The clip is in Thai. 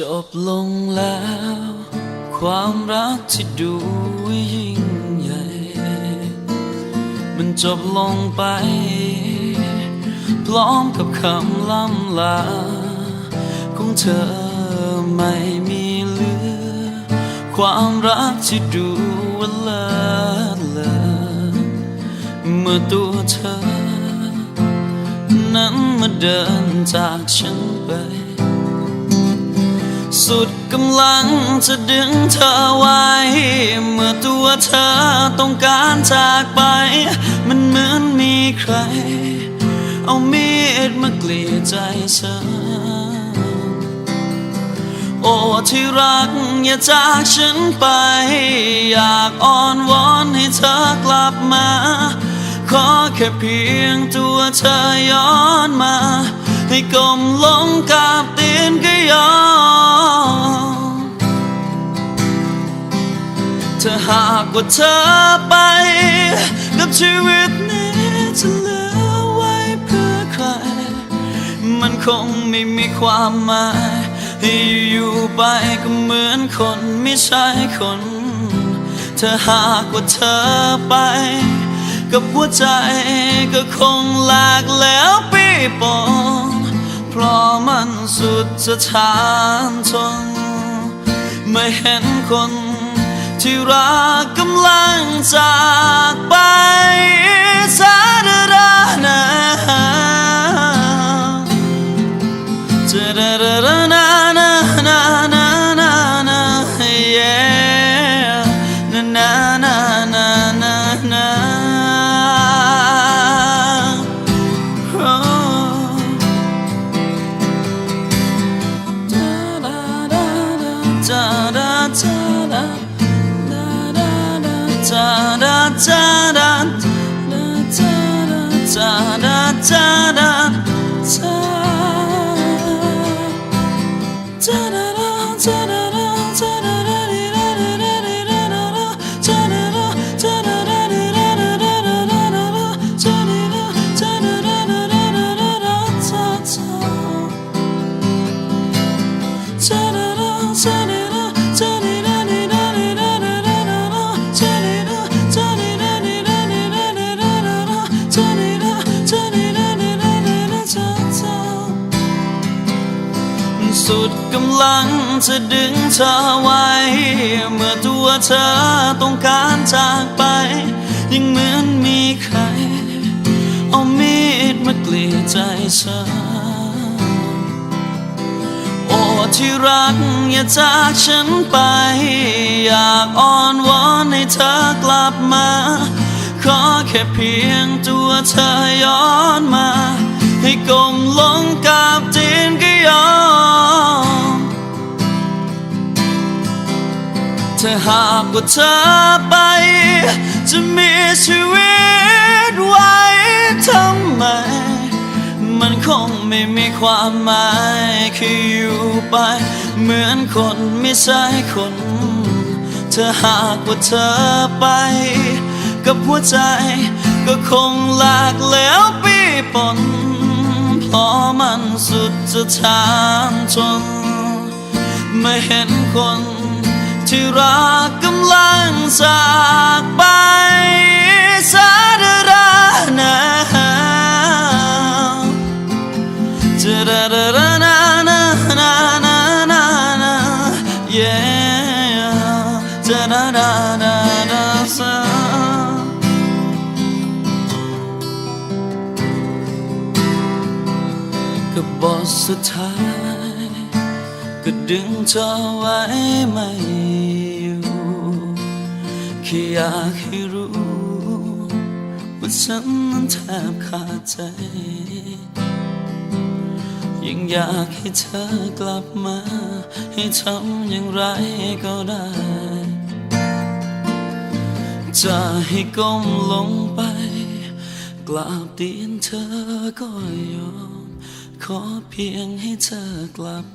จบลงแล้ว ความรักที่ดูยิ่งใหญ่ มันจบลงไป พร้อมกับคำล่ำลา ของเธอไม่มีเหลือ ความรักที่ดูว่าเลิศเลอเมื่อตัวเธอ นั้นมาเดินจากฉันไป สุดกำลังจะดึงเธอไว้ เมื่อตัวเธอต้องการจากไป มันเหมือนมีใคร เอามีดมากรีดใจเธอ โอ้ที่รักอย่าจากฉันไป อยากอ้อนวอนให้เธอกลับมา ขอแค่เพียงตัวเธอย้อนมา ให้กลมลงกับตีนก็ยอม หากว่าเธอไปกับชีวิตนี้จะเหลือไว้เพื่อใคร มันคงไม่มีความหมายให้อยู่ไปก็เหมือนคนไม่ใช่คนถ้าหากว่าเธอไป กับหัวใจก็คงหลากแล้วปีปองเพราะมันสุดจะทานทนไม่เห็นคน ที่รักกำลังจากไปสาดาดานา done สุดกำลังจะดึงเธอไว้ เมื่อตัวเธอต้องการจากไป ยังเหมือนมีใคร เอามีดมากรีดใจเธอโอ้ที่รักอย่าจากฉันไป อยากอ้อนวอนให้เธอกลับมา ขอแค่เพียงตัวเธอย้อนมา ให้กลมลงกับตีน ถ้าหากว่าเธอไป จะมีชีวิตไว้ทำไม มันคงไม่มีความหมายคืออยู่ไป เหมือนคนไม่ใช่คนถ้าหากว่าเธอไป กับหัวใจก็คงหลากแล้วปีปนเพราะมันสุดจะทานทนไม่เห็นคน ที่รักกำลังจากไปสาดาดานาจะดาดาดานานานานานานา yeah จะดาดาดาดาซากับบทสุดท้าย ก็ดึงเธอไว้ไม่อยู่แค่อยากให้รู้ว่าฉันนั้นแทบขาดใจ ยังอยากให้เธอกลับมา ให้ทำอย่างไรก็ได้ จะให้ก้มลงไป กราบตีนเธอก็ยอม ขอเพียงให้เธอกลับ